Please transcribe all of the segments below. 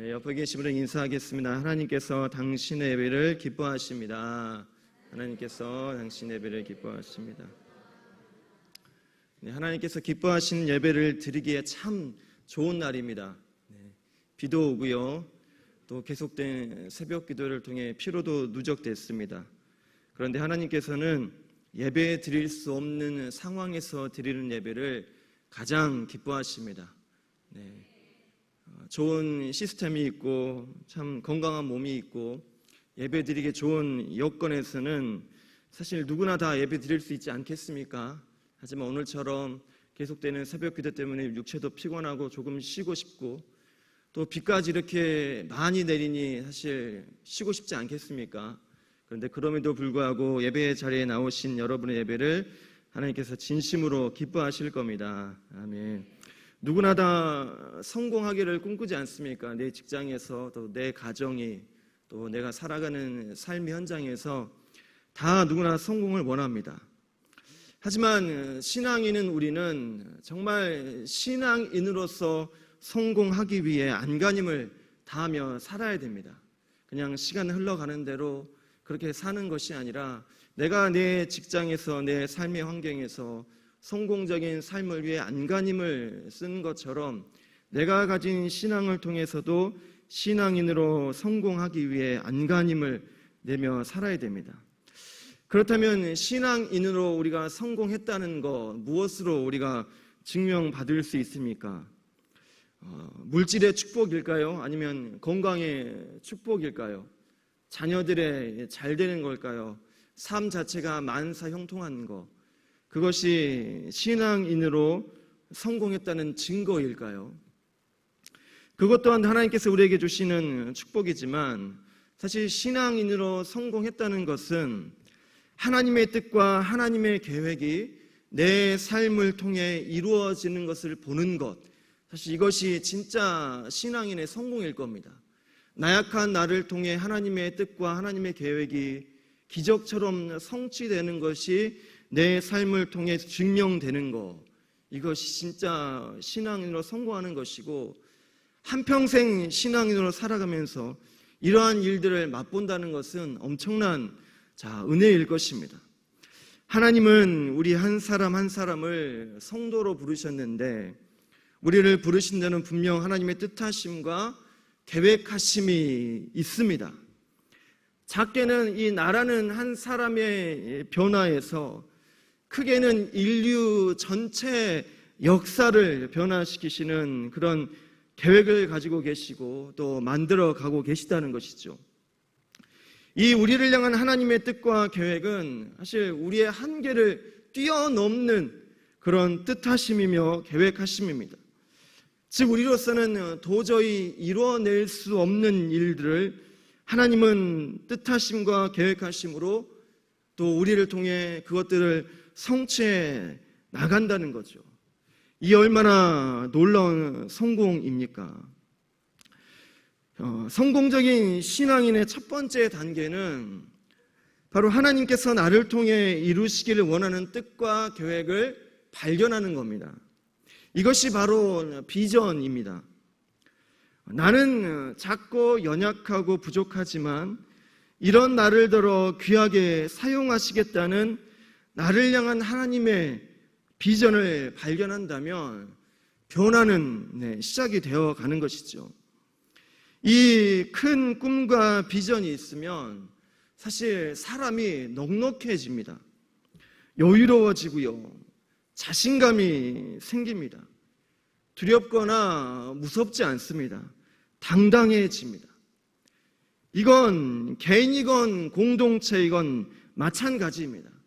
네, 옆에 계신 분을 인사하겠습니다. 하나님께서 당신의 예배를 기뻐하십니다. 하나님께서 당신의 예배를 기뻐하십니다. 네, 하나님께서 기뻐하시는 예배를 드리기에 참 좋은 날입니다. 네, 비도 오고요. 또 계속된 새벽 기도를 통해 피로도 누적됐습니다. 그런데 하나님께서는 예배 드릴 수 없는 상황에서 드리는 예배를 가장 기뻐하십니다. 네. 어, 좋은 시스템이 있고 참 건강한 몸이 있고 예배 드리기 좋은 여건에서는 사실 누구나 다 예배 드릴 수 있지 않겠습니까? 하지만 오늘처럼 계속되는 새벽 기도 때문에 육체도 피곤하고 조금 쉬고 싶고 또 비까지 이렇게 많이 내리니 사실 쉬고 싶지 않겠습니까? 그런데 그럼에도 불구하고 예배 자리에 나오신 여러분의 예배를 하나님께서 진심으로 기뻐하실 겁니다. 아멘. 누구나 다 성공하기를 꿈꾸지 않습니까? 내 직장에서 또 내 가정이 또 내가 살아가는 삶의 현장에서 다 누구나 성공을 원합니다. 하지만 신앙인은 우리는 정말 신앙인으로서 성공하기 위해 안간힘을 다하며 살아야 됩니다. 그냥 시간 흘러가는 대로 그렇게 사는 것이 아니라 내가 내 직장에서 내 삶의 환경에서 성공적인 삶을 위해 안간힘을 쓴 것처럼 내가 가진 신앙을 통해서도 신앙인으로 성공하기 위해 안간힘을 내며 살아야 됩니다. 그렇다면 신앙인으로 우리가 성공했다는 것 무엇으로 우리가 증명받을 수 있습니까? 어, 물질의 축복일까요? 아니면 건강의 축복일까요? 자녀들의 잘 되는 걸까요? 삶 자체가 만사 형통한 것. 그것이 신앙인으로 성공했다는 증거일까요? 그것 또한 하나님께서 우리에게 주시는 축복이지만 사실 신앙인으로 성공했다는 것은 하나님의 뜻과 하나님의 계획이 내 삶을 통해 이루어지는 것을 보는 것. 사실 이것이 진짜 신앙인의 성공일 겁니다. 나약한 나를 통해 하나님의 뜻과 하나님의 계획이 기적처럼 성취되는 것이 내 삶을 통해 증명되는 것. 이것이 진짜 신앙인으로 성공하는 것이고, 한평생 신앙인으로 살아가면서 이러한 일들을 맛본다는 것은 엄청난 자, 은혜일 것입니다. 하나님은 우리 한 사람 한 사람을 성도로 부르셨는데, 우리를 부르신 데는 분명 하나님의 뜻하심과 계획하심이 있습니다. 작게는 이 나라는 한 사람의 변화에서 크게는 인류 전체 역사를 변화시키시는 그런 계획을 가지고 계시고 또 만들어 가고 계시다는 것이죠. 이 우리를 향한 하나님의 뜻과 계획은 사실 우리의 한계를 뛰어넘는 그런 뜻하심이며 계획하심입니다. 즉, 우리로서는 도저히 이루어낼 수 없는 일들을 하나님은 뜻하심과 계획하심으로 또 우리를 통해 그것들을 성취해 나간다는 거죠. 이 얼마나 놀라운 성공입니까? 어, 성공적인 신앙인의 첫 번째 단계는 바로 하나님께서 나를 통해 이루시기를 원하는 뜻과 계획을 발견하는 겁니다. 이것이 바로 비전입니다. 나는 작고 연약하고 부족하지만 이런 나를 들어 귀하게 사용하시겠다는 나를 향한 하나님의 비전을 발견한다면 변화는 네, 시작이 되어 가는 것이죠. 이 큰 꿈과 비전이 있으면 사실 사람이 넉넉해집니다. 여유로워지고요. 자신감이 생깁니다. 두렵거나 무섭지 않습니다. 당당해집니다. 이건 개인이건 공동체이건 마찬가지입니다.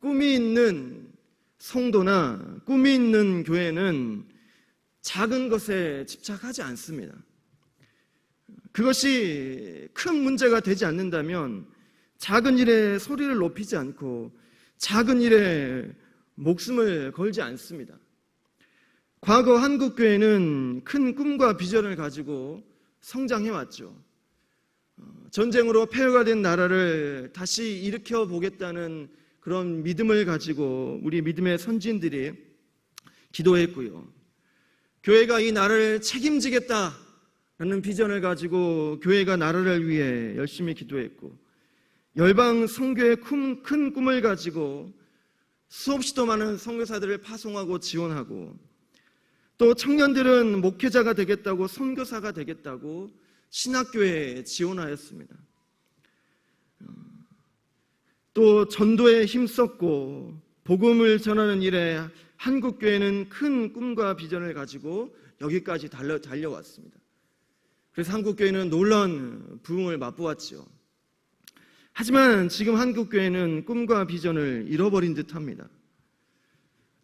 꿈이 있는 성도나 꿈이 있는 교회는 작은 것에 집착하지 않습니다. 그것이 큰 문제가 되지 않는다면 작은 일에 소리를 높이지 않고 작은 일에 목숨을 걸지 않습니다. 과거 한국교회는 큰 꿈과 비전을 가지고 성장해 왔죠. 어, 전쟁으로 폐허가 된 나라를 다시 일으켜 보겠다는 그런 믿음을 가지고 우리 믿음의 선진들이 기도했고요. 교회가 이 나라를 책임지겠다 라는 비전을 가지고 교회가 나라를 위해 열심히 기도했고 열방 선교의 큰, 큰 꿈을 가지고 수없이도 많은 선교사들을 파송하고 지원하고 또 청년들은 목회자가 되겠다고 선교사가 되겠다고 신학교에 지원하였습니다. 또 전도에 힘썼고 복음을 전하는 일에 한국 교회는 큰 꿈과 비전을 가지고 여기까지 달려, 달려왔습니다. 그래서 한국 교회는 놀라운 부흥을 맛보았지요. 하지만 지금 한국 교회는 꿈과 비전을 잃어버린 듯합니다.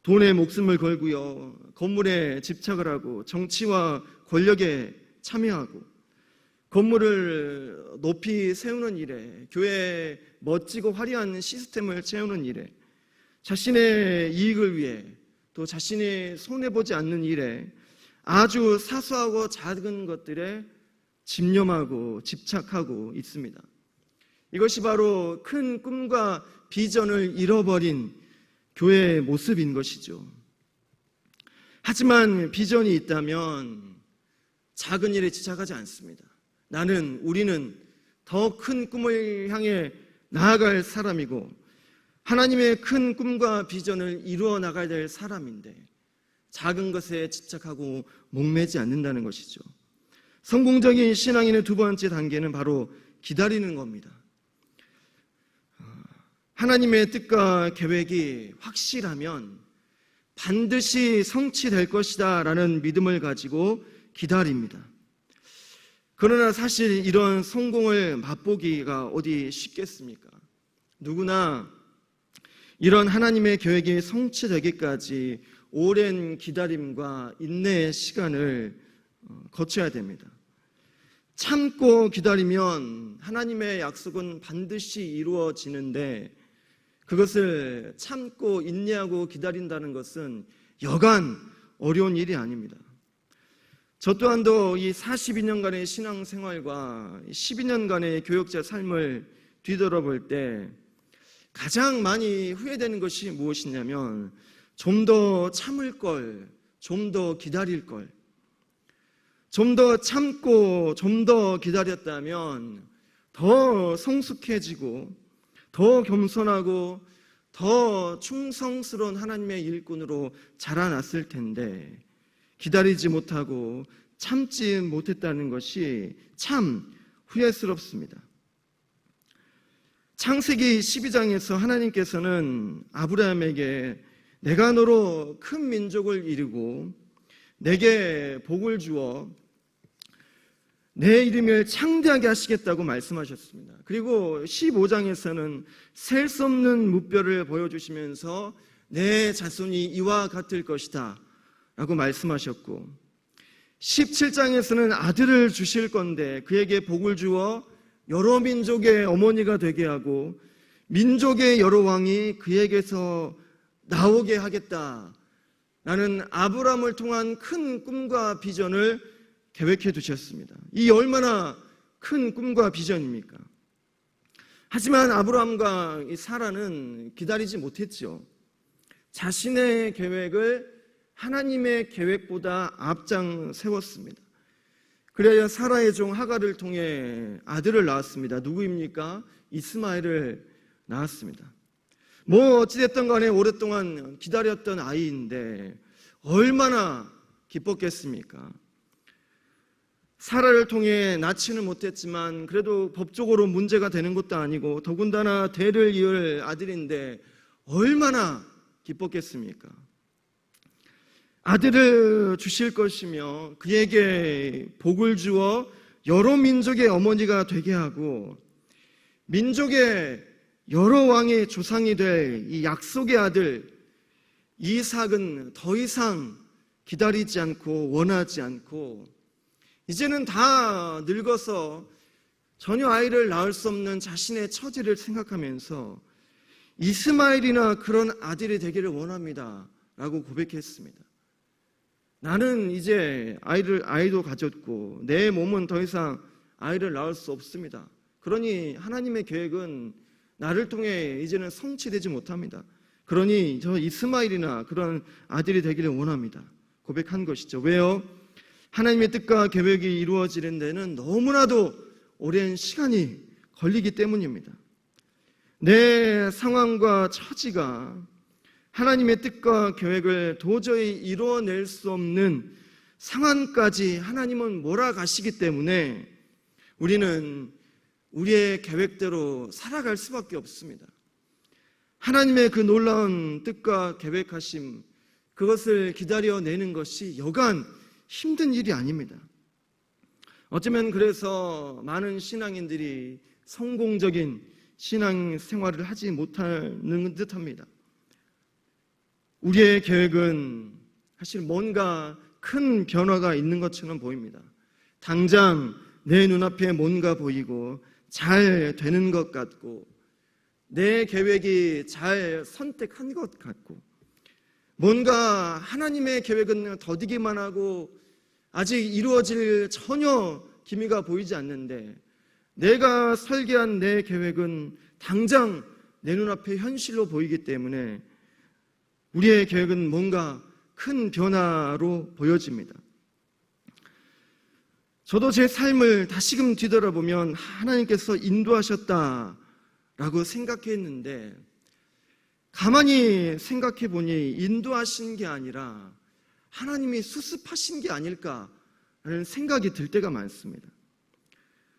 돈에 목숨을 걸고요, 건물에 집착을 하고 정치와 권력에 참여하고 건물을 높이 세우는 일에 교회의 멋지고 화려한 시스템을 채우는 일에 자신의 이익을 위해 또 자신이 손해보지 않는 일에 아주 사소하고 작은 것들에 집념하고 집착하고 있습니다. 이것이 바로 큰 꿈과 비전을 잃어버린 교회의 모습인 것이죠. 하지만 비전이 있다면 작은 일에 집착하지 않습니다. 나는, 우리는 더 큰 꿈을 향해 나아갈 사람이고 하나님의 큰 꿈과 비전을 이루어 나가야 될 사람인데 작은 것에 집착하고 목매지 않는다는 것이죠. 성공적인 신앙인의 두 번째 단계는 바로 기다리는 겁니다. 하나님의 뜻과 계획이 확실하면 반드시 성취될 것이다 라는 믿음을 가지고 기다립니다. 그러나 사실 이런 성공을 맛보기가 어디 쉽겠습니까? 누구나 이런 하나님의 계획이 성취되기까지 오랜 기다림과 인내의 시간을 어, 거쳐야 됩니다. 참고 기다리면 하나님의 약속은 반드시 이루어지는데 그것을 참고 인내하고 기다린다는 것은 여간 어려운 일이 아닙니다. 저 또한도 이 42년간의 신앙생활과 12년간의 교역자 삶을 뒤돌아볼 때 가장 많이 후회되는 것이 무엇이냐면 좀 더 참을 걸, 좀 더 기다릴 걸, 좀 더 참고 좀 더 기다렸다면 더 성숙해지고 더 겸손하고 더 충성스러운 하나님의 일꾼으로 자라났을 텐데 기다리지 못하고 참지 못했다는 것이 참 후회스럽습니다. 창세기 12장에서 하나님께서는 아브라함에게 내가 너로 큰 민족을 이루고 내게 복을 주어 내 이름을 창대하게 하시겠다고 말씀하셨습니다. 그리고 15장에서는 셀 수 없는 무뼈를 보여주시면서 내 자손이 이와 같을 것이다 라고 말씀하셨고 17장에서는 아들을 주실 건데 그에게 복을 주어 여러 민족의 어머니가 되게 하고 민족의 여러 왕이 그에게서 나오게 하겠다. 라는 아브람을 통한 큰 꿈과 비전을 계획해 두셨습니다. 이 얼마나 큰 꿈과 비전입니까? 하지만 아브라함과 사라는 기다리지 못했죠. 자신의 계획을 하나님의 계획보다 앞장 세웠습니다. 그래야 사라의 종 하가를 통해 아들을 낳았습니다. 누구입니까? 이스마엘을 낳았습니다. 뭐 어찌됐든 간에 오랫동안 기다렸던 아이인데 얼마나 기뻤겠습니까? 사라를 통해 낳지는 못했지만 그래도 법적으로 문제가 되는 것도 아니고 더군다나 대를 이을 아들인데 얼마나 기뻤겠습니까? 아들을 주실 것이며 그에게 복을 주어 여러 민족의 어머니가 되게 하고 민족의 여러 왕의 조상이 될 이 약속의 아들 이삭은 더 이상 기다리지 않고 원하지 않고 이제는 다 늙어서 전혀 아이를 낳을 수 없는 자신의 처지를 생각하면서 이스마엘이나 그런 아들이 되기를 원합니다. 라고 고백했습니다. 나는 이제 아이를, 아이도 가졌고 내 몸은 더 이상 아이를 낳을 수 없습니다. 그러니 하나님의 계획은 나를 통해 이제는 성취되지 못합니다. 그러니 저 이스마일이나 그런 아들이 되기를 원합니다. 고백한 것이죠. 왜요? 하나님의 뜻과 계획이 이루어지는 데는 너무나도 오랜 시간이 걸리기 때문입니다. 내 상황과 처지가 하나님의 뜻과 계획을 도저히 이루어낼 수 없는 상황까지 하나님은 몰아가시기 때문에 우리는 우리의 계획대로 살아갈 수밖에 없습니다. 하나님의 그 놀라운 뜻과 계획하심, 그것을 기다려내는 것이 여간 힘든 일이 아닙니다. 어쩌면 그래서 많은 신앙인들이 성공적인 신앙 생활을 하지 못하는 듯 합니다. 우리의 계획은 사실 뭔가 큰 변화가 있는 것처럼 보입니다. 당장 내 눈앞에 뭔가 보이고 잘 되는 것 같고 내 계획이 잘 선택한 것 같고 뭔가 하나님의 계획은 더디기만 하고 아직 이루어질 전혀 기미가 보이지 않는데 내가 설계한 내 계획은 당장 내 눈앞에 현실로 보이기 때문에 우리의 계획은 뭔가 큰 변화로 보여집니다. 저도 제 삶을 다시금 뒤돌아보면 하나님께서 인도하셨다라고 생각했는데 가만히 생각해 보니 인도하신 게 아니라 하나님이 수습하신 게 아닐까라는 생각이 들 때가 많습니다.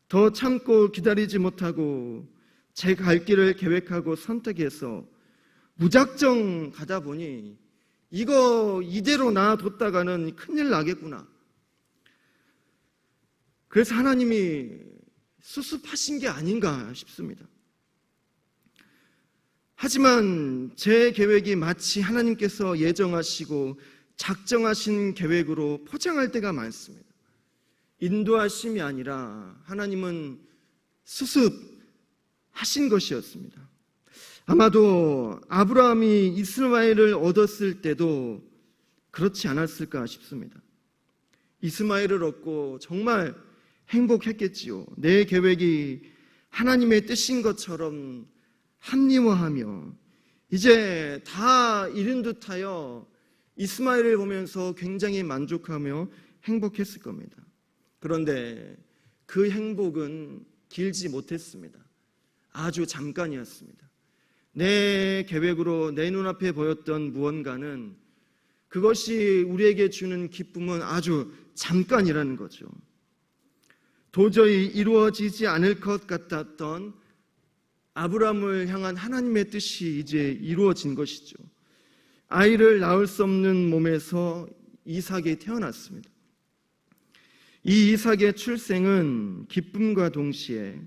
더 참고 기다리지 못하고 제 갈 길을 계획하고 선택해서 무작정 가다 보니 이거 이대로 놔뒀다가는 큰일 나겠구나. 그래서 하나님이 수습하신 게 아닌가 싶습니다. 하지만 제 계획이 마치 하나님께서 예정하시고 작정하신 계획으로 포장할 때가 많습니다. 인도하심이 아니라 하나님은 수습하신 것이었습니다. 아마도 아브라함이 이스마엘을 얻었을 때도 그렇지 않았을까 싶습니다. 이스마엘을 얻고 정말 행복했겠지요. 내 계획이 하나님의 뜻인 것처럼 합리화하며 이제 다 이른 듯하여 이스마엘을 보면서 굉장히 만족하며 행복했을 겁니다. 그런데 그 행복은 길지 못했습니다. 아주 잠깐이었습니다. 내 계획으로 내 눈앞에 보였던 무언가는 그것이 우리에게 주는 기쁨은 아주 잠깐이라는 거죠. 도저히 이루어지지 않을 것 같았던 아브라함을 향한 하나님의 뜻이 이제 이루어진 것이죠. 아이를 낳을 수 없는 몸에서 이삭이 태어났습니다. 이 이삭의 출생은 기쁨과 동시에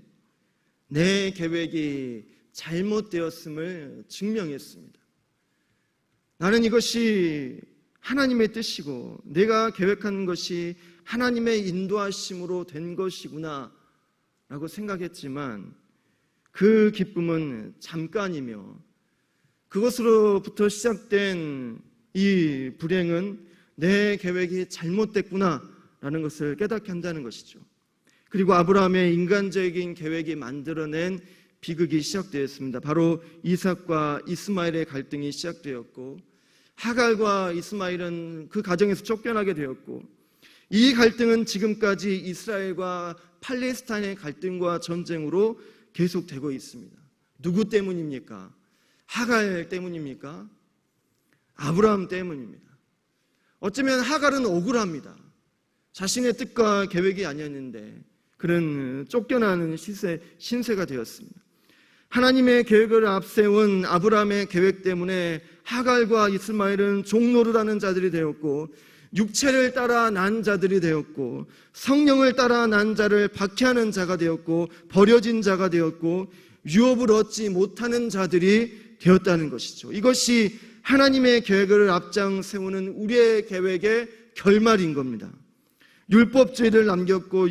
내 계획이 잘못되었음을 증명했습니다. 나는 이것이 하나님의 뜻이고 내가 계획한 것이 하나님의 인도하심으로 된 것이구나 라고 생각했지만 그 기쁨은 잠깐이며 그것으로부터 시작된 이 불행은 내 계획이 잘못됐구나 라는 것을 깨닫게 한다는 것이죠. 그리고 아브라함의 인간적인 계획이 만들어낸 비극이 시작되었습니다. 바로 이삭과 이스마엘의 갈등이 시작되었고 하갈과 이스마엘은 그 가정에서 쫓겨나게 되었고 이 갈등은 지금까지 이스라엘과 팔레스타인의 갈등과 전쟁으로 계속되고 있습니다. 누구 때문입니까? 하갈 때문입니까? 아브라함 때문입니다. 어쩌면 하갈은 억울합니다. 자신의 뜻과 계획이 아니었는데 그는 쫓겨나는 시세, 신세가 되었습니다. 하나님의 계획을 앞세운 아브라함의 계획 때문에 하갈과 이스마엘은 종로를 하는 자들이 되었고 육체를 따라 난 자들이 되었고 성령을 따라 난 자를 박해하는 자가 되었고 버려진 자가 되었고 유업을 얻지 못하는 자들이 되었다는 것이죠. 이것이 하나님의 계획을 앞장 세우는 우리의 계획의 결말인 겁니다. 율법주의를 남겼고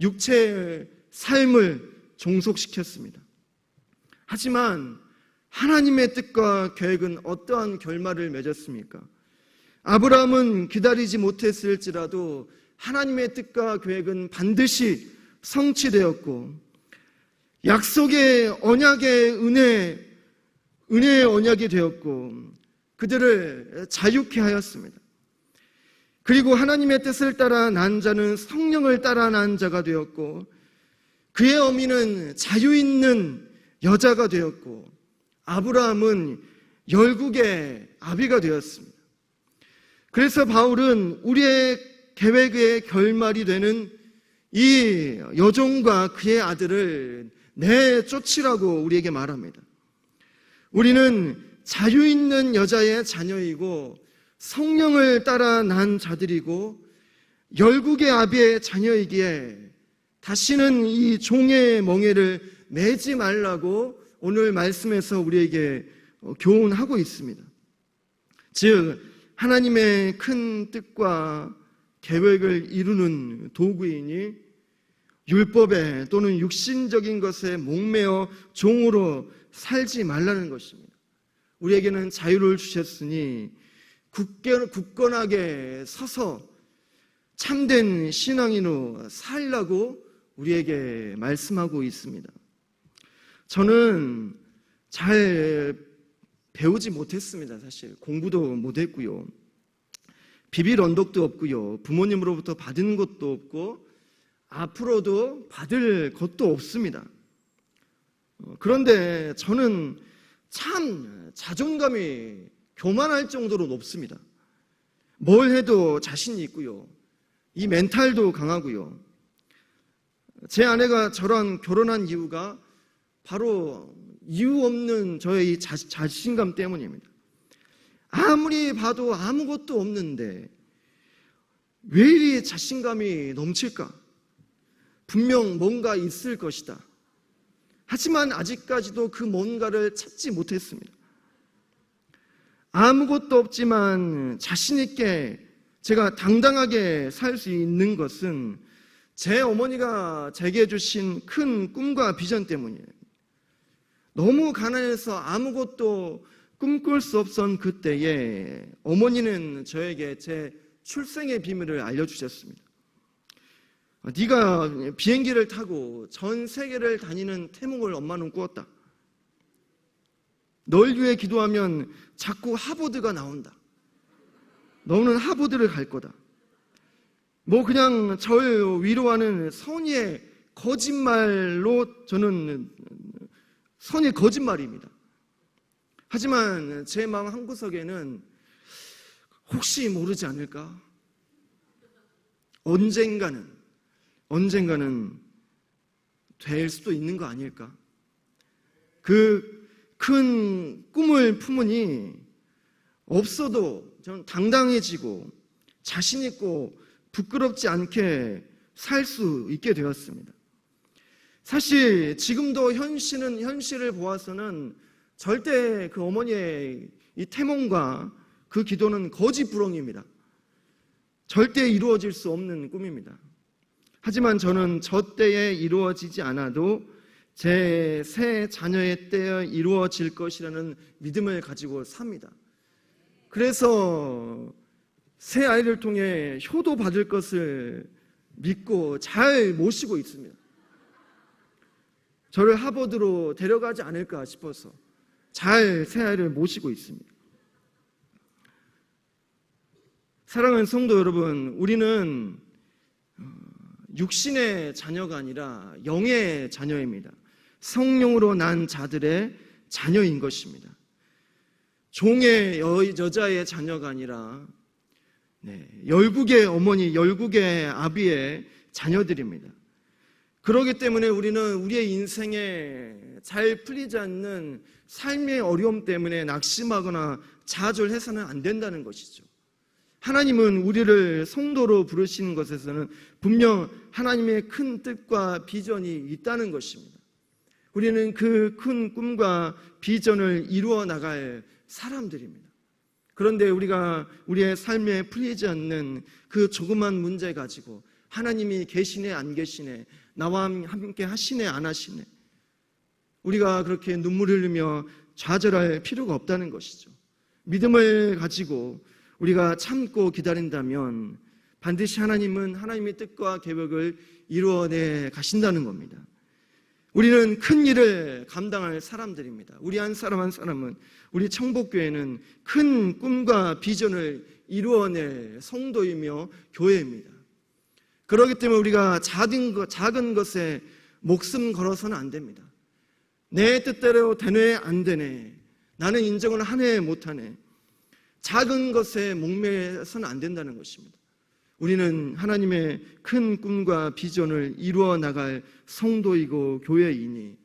육체의 삶을 종속시켰습니다. 하지만 하나님의 뜻과 계획은 어떠한 결말을 맺었습니까? 아브라함은 기다리지 못했을지라도 하나님의 뜻과 계획은 반드시 성취되었고 약속의 언약의 은혜 은혜의 언약이 되었고 그들을 자유케 하였습니다. 그리고 하나님의 뜻을 따라 난 자는 성령을 따라 난 자가 되었고 그의 어미는 자유 있는 여자가 되었고 아브라함은 열국의 아비가 되었습니다. 그래서 바울은 우리의 계획의 결말이 되는 이 여종과 그의 아들을 내쫓으라고 우리에게 말합니다. 우리는 자유 있는 여자의 자녀이고 성령을 따라 난 자들이고 열국의 아비의 자녀이기에 다시는 이 종의 멍에를 매지 말라고 오늘 말씀에서 우리에게 교훈하고 있습니다. 즉, 하나님의 큰 뜻과 계획을 이루는 도구이니 율법에 또는 육신적인 것에 목매어 종으로 살지 말라는 것입니다. 우리에게는 자유를 주셨으니 굳건하게 서서 참된 신앙인으로 살라고 우리에게 말씀하고 있습니다. 저는 잘 배우지 못했습니다, 사실. 공부도 못했고요. 비빌 언덕도 없고요. 부모님으로부터 받은 것도 없고, 앞으로도 받을 것도 없습니다. 어, 그런데 저는 참 자존감이 교만할 정도로 높습니다. 뭘 해도 자신이 있고요. 이 멘탈도 강하고요. 제 아내가 저랑 결혼한 이유가 바로 이유 없는 저의 자, 자신감 때문입니다. 아무리 봐도 아무것도 없는데 왜 이리 자신감이 넘칠까? 분명 뭔가 있을 것이다. 하지만 아직까지도 그 뭔가를 찾지 못했습니다. 아무것도 없지만 자신있게 제가 당당하게 살 수 있는 것은 제 어머니가 제게 주신 큰 꿈과 비전 때문이에요. 너무 가난해서 아무것도 꿈꿀 수 없던 그때에 어머니는 저에게 제 출생의 비밀을 알려주셨습니다. 네가 비행기를 타고 전 세계를 다니는 태몽을 엄마는 꾸었다. 널 위해 기도하면 자꾸 하버드가 나온다. 너는 하버드를 갈 거다. 뭐 그냥 절 위로하는 선의의 거짓말로 저는 선의 거짓말입니다. 하지만 제 마음 한구석에는 혹시 모르지 않을까? 언젠가는, 언젠가는 될 수도 있는 거 아닐까? 그 큰 꿈을 품으니 없어도 저는 당당해지고 자신있고 부끄럽지 않게 살 수 있게 되었습니다. 사실 지금도 현실은 현실을 보아서는 절대 그 어머니의 이 태몽과 그 기도는 거짓부렁입니다. 절대 이루어질 수 없는 꿈입니다. 하지만 저는 저 때에 이루어지지 않아도 제 새 자녀의 때에 이루어질 것이라는 믿음을 가지고 삽니다. 그래서 새 아이를 통해 효도 받을 것을 믿고 잘 모시고 있습니다. 저를 하버드로 데려가지 않을까 싶어서 잘 새 아이를 모시고 있습니다. 사랑하는 성도 여러분, 우리는 어, 육신의 자녀가 아니라 영의 자녀입니다. 성령으로 난 자들의 자녀인 것입니다. 종의 여, 여자의 자녀가 아니라 네, 열국의 어머니, 열국의 아비의 자녀들입니다. 그러기 때문에 우리는 우리의 인생에 잘 풀리지 않는 삶의 어려움 때문에 낙심하거나 좌절해서는 안 된다는 것이죠. 하나님은 우리를 성도로 부르시는 것에서는 분명 하나님의 큰 뜻과 비전이 있다는 것입니다. 우리는 그 큰 꿈과 비전을 이루어 나갈 사람들입니다. 그런데 우리가 우리의 삶에 풀리지 않는 그 조그만 문제 가지고 하나님이 계시네 안 계시네 나와 함께 하시네 안 하시네 우리가 그렇게 눈물 흘리며 좌절할 필요가 없다는 것이죠. 믿음을 가지고 우리가 참고 기다린다면 반드시 하나님은 하나님의 뜻과 계획을 이루어내 가신다는 겁니다. 우리는 큰 일을 감당할 사람들입니다. 우리 한 사람 한 사람은 우리 청복교회는 큰 꿈과 비전을 이루어낼 성도이며 교회입니다. 그렇기 때문에 우리가 작은, 것, 작은 것에 목숨 걸어서는 안 됩니다. 내 뜻대로 되네, 안 되네. 나는 인정을 하네, 못하네. 작은 것에 목매서는 안 된다는 것입니다. 우리는 하나님의 큰 꿈과 비전을 이루어 나갈 성도이고 교회이니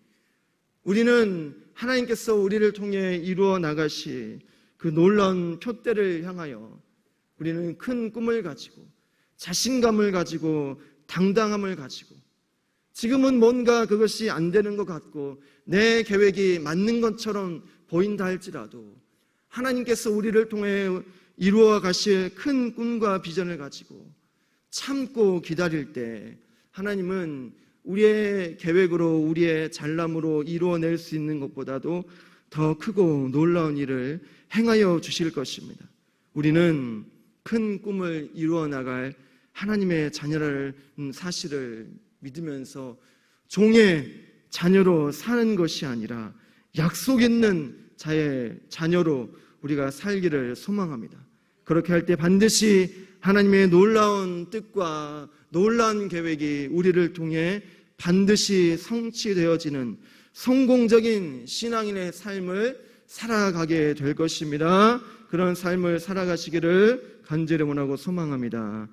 우리는 하나님께서 우리를 통해 이루어 나가시 그 놀라운 표대를 향하여 우리는 큰 꿈을 가지고 자신감을 가지고 당당함을 가지고 지금은 뭔가 그것이 안 되는 것 같고 내 계획이 맞는 것처럼 보인다 할지라도 하나님께서 우리를 통해 이루어 가실 큰 꿈과 비전을 가지고 참고 기다릴 때 하나님은 우리의 계획으로 우리의 잘남으로 이루어낼 수 있는 것보다도 더 크고 놀라운 일을 행하여 주실 것입니다. 우리는 큰 꿈을 이루어 나갈 하나님의 자녀라는 사실을 믿으면서 종의 자녀로 사는 것이 아니라 약속 있는 자의 자녀로 우리가 살기를 소망합니다. 그렇게 할 때 반드시 하나님의 놀라운 뜻과 놀라운 계획이 우리를 통해 반드시 성취되어지는 성공적인 신앙인의 삶을 살아가게 될 것입니다. 그런 삶을 살아가시기를 간절히 원하고 소망합니다.